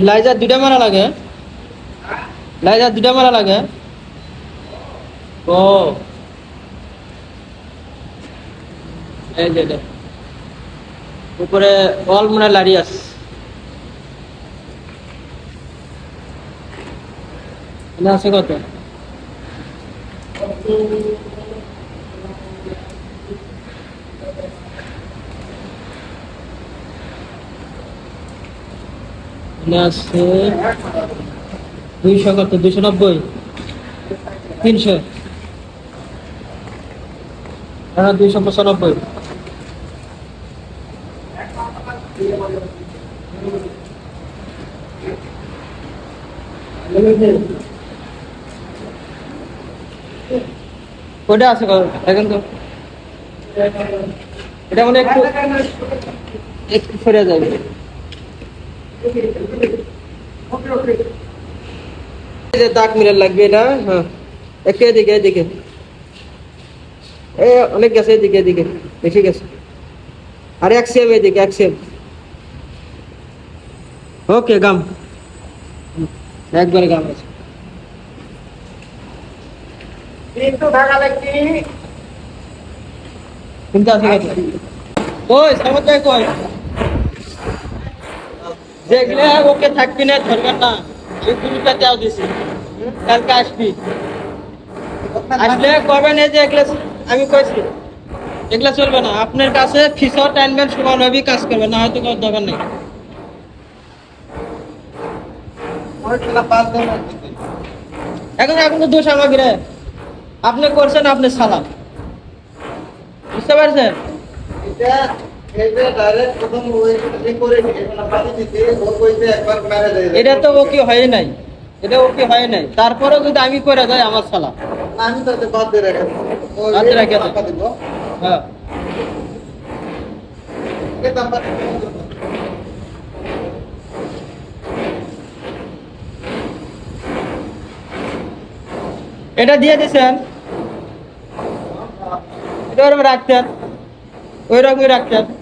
লাইজার দুটা মারা লাগে। লাইজার দুটা মারা লাগে। ও। এই যে। উপরে অল মনে এটা আছে কত? এটা আছে দুইশো কত দুইশো নব্বই, তিনশো। হ্যাঁ দুইশো পঁচানব্বই। ওটা আছে দেখেন তো। এটা মানে একটু একটু সরে যাবে। এই যে দাগ মিলার লাগবে এটা হ্যাঁ একটু এদিকে এদিকে এ অনেক গেছে এদিকে এদিকে বেশি গেছে আর এক সেম এদিকে এক সেম ওকে গাম হুম, একবারে গাম আছে কিন্তু ঢাকা লাগছি কিন্তু আছে কত ওই সামত ভাই কই দেখলে ওকে থাকবি না, ধরবেন না। এই দুটা দেওয়া দিছি। কালকে আসবি। আসলে করবেন এই যে এগুলো আমি কইছি এগুলো চলবে না। আপনার কাছে ফিসও টাইনবেন সমানভাবে কাজ করবেন, না হয়তো কোনো দরকার নেই। এখন এখন তো দোষ আমাকে রে। আপনি করছেন, আপনি সালাম। বুঝতে পারছেন? এটা এটা দিতে ও তো ওকে হয় নাই? এটা ওকে হয় নাই? তারপরেও যদি আমি করে যাই আমার সালা আমি তো এটা বাদ দিয়ে রেখে দেবো। বাদ রেখে দেবো। হ্যাঁ। এটা দিয়ে দিছেন? এটা ওরকম রাখতেন। ওই রকমই রাখতেন।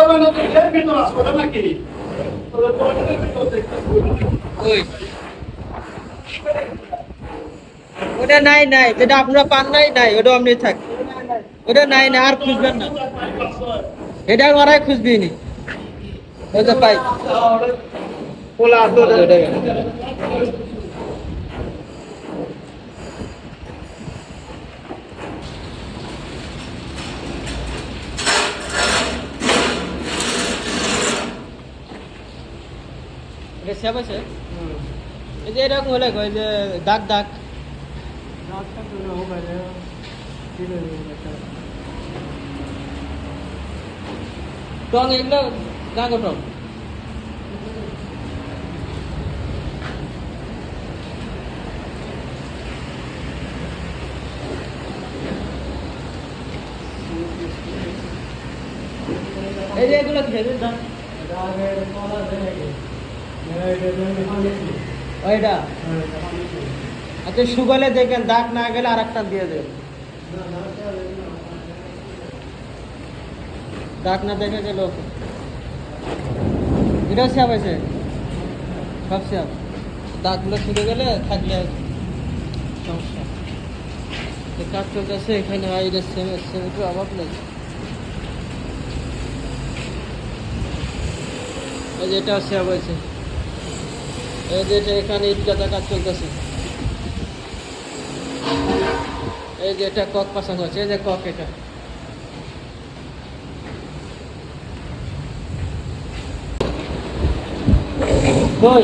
মানে তো এর ভিতর আছে ওটা নাকি ওরা তো ভিতর দেখতেছে ওই ওটা নাই নাই যেটা আপনারা পান নাই নাই ওটা আপনি থাক। ওটা নাই না আর খুঁজবেন না। এটা মারাই খুঁজবি নি। যে পাই। ওটা। এটা সেব আছে এই যে এরকম হলে ওই যে দাগ দাগ। টং এগুলো গাঙ্গ টং। এই যে এগুলো আছে দাগ। ওইটা? আচ্ছা সুগলে দেখেন, দাগ না গেলে আর একটা দিয়ে দেবেন দাগ না দেখে গেল এটাও স্যাপ আছে সব স্যাপ দাগগুলো ছুটে গেলে থাকলে সমস্যা কাজ চলতেছে, এখানে আইরে সেমেন্টের অভাব নেই। এই যে এটাও স্যাপ আছে এই যে এটা এখানে ইটকাটা কাজ চলতেছে। এই যে এটা কক পাশানো আছে এই যে কক এটা। কই?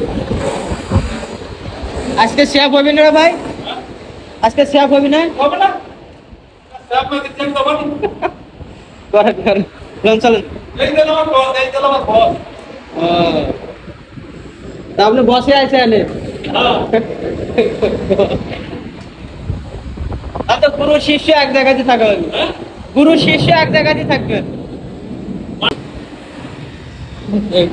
আজকে শেফ হবি না ভাই? আজকে শেফ হবি না? হবে না। করে করে এই বস এই বস। ও, তা আপনি বসে আছে আর গুরু শিষ্য এক জায়গাতে থাকা? গুরু শিষ্য এক জায়গাতে থাকবে এই।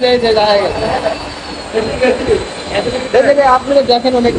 যে এই যে দেখেন অনেক